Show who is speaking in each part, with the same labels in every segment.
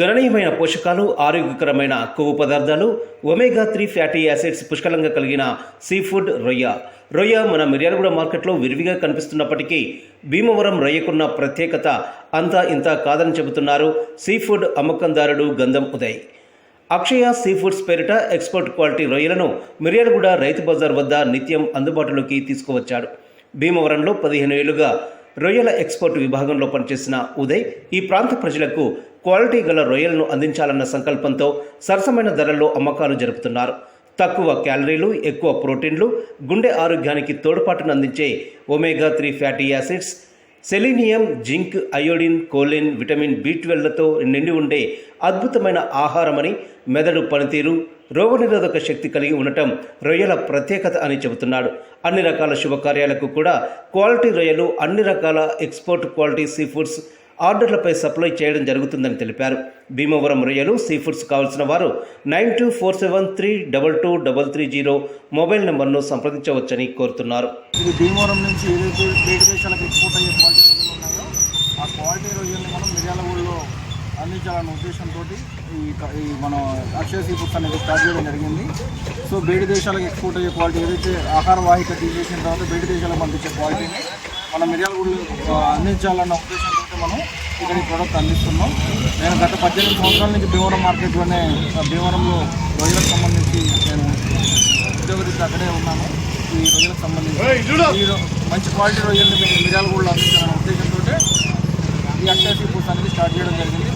Speaker 1: గణనీయమైన పోషకాలు ఆరోగ్యకరమైన కొవ్వు పదార్థాలు ఒమేగా త్రీ ఫ్యాటీ యాసిడ్స్ పుష్కలంగా కలిగిన సీ ఫుడ్ రొయ్య. రొయ్య మన మిర్యాలగూడ మార్కెట్లో విరివిగా కనిపిస్తున్నప్పటికీ భీమవరం రొయ్యకున్న ప్రత్యేకత అంతా ఇంత కాదని చెబుతున్నారు సీ ఫుడ్ అమ్మకందారుడు గంధం ఉదయ్. అక్షయ సీ ఫుడ్స్ పేరిట ఎక్స్పోర్ట్ క్వాలిటీ రొయ్యలను మిర్యాలగూడ రైతు బజార్ వద్ద నిత్యం అందుబాటులోకి తీసుకువచ్చాడు. భీమవరంలో పదిహేను ఏళ్ళుగా రొయ్యల ఎక్స్పోర్ట్ విభాగంలో పనిచేసిన ఉదయ్ ఈ ప్రాంత ప్రజలకు క్వాలిటీ గల రొయ్యలను అందించాలన్న సంకల్పంతో సరసమైన ధరల్లో అమ్మకాలు జరుపుతున్నారు. తక్కువ క్యాలరీలు ఎక్కువ ప్రోటీన్లు గుండె ఆరోగ్యానికి తోడ్పాటును అందించే omega three fatty acids selenium zinc iodine choline vitamin B ట్వెల్వ్లతో నిండి ఉండే అద్భుతమైన ఆహారమని మెదడు పనితీరు రోగనిరోధక శక్తి కలిగి ఉండటం రొయ్యల ప్రత్యేకత అని చెబుతున్నాడు. అన్ని రకాల శుభకార్యాలకు కూడా క్వాలిటీ రొయ్యలు అన్ని రకాల ఎక్స్పోర్ట్ క్వాలిటీ సీ ఫుడ్స్ ఆర్డర్లపై సప్లై చేయడం జరుగుతుందని తెలిపారు. భీమవరం రొయ్యలు సీ ఫుడ్స్ కావాల్సిన వారు nine two four seven three double two double three zero mobile నెంబర్ను సంప్రదించవచ్చని కోరుతున్నారు.
Speaker 2: ఇది భీమవరం నుంచి ఏదైతే బయట దేశాలకు ఎక్స్పోర్ట్ అయ్యే క్వాలిటీ రొయ్యలు ఉన్నాయో ఆ క్వాలిటీ రొయ్యల్ని మనం మిర్యాలగూడలో అందించాలన్న ఉద్దేశంతో ఈ మన అక్షయ సీ ఫుడ్స్ అనేది స్టార్ట్ చేయడం జరిగింది. సో బయట దేశాలకు ఎక్స్పోర్ట్ అయ్యే క్వాలిటీ ఏదైతే ఆహార వాహిక తీసేసిన తర్వాత బయట దేశాలకు పంపించే క్వాలిటీని మనం మిర్యాలగూడలో ఆ, అందించాలన్న ఉద్దేశంతో మనం. ఇక్కడ ఈ ప్రోడక్ట్ అందిస్తున్నాం నేను గత పద్దెనిమిది సంవత్సరాల నుంచి భీమవరం మార్కెట్లోనే భీమవరంలో రొయ్యలకు సంబంధించి నేను ఉద్యోగరీత్యా అక్కడే ఉన్నాను. ఈ రొయ్యలకు సంబంధించి మంచి క్వాలిటీ రొయ్యల్ని మీరు మిర్యాల కూడా అందించాలనే ఉద్దేశంతో ఈ అక్షయ ఫుడ్స్ అనేది స్టార్ట్ చేయడం జరిగింది.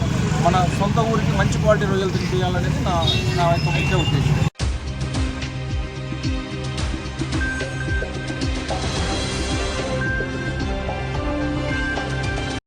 Speaker 2: మన సొంత ఊరికి మంచి క్వాలిటీ రొయ్యలు తినిపించాలనేది నా నా యొక్క ముఖ్య ఉద్దేశం.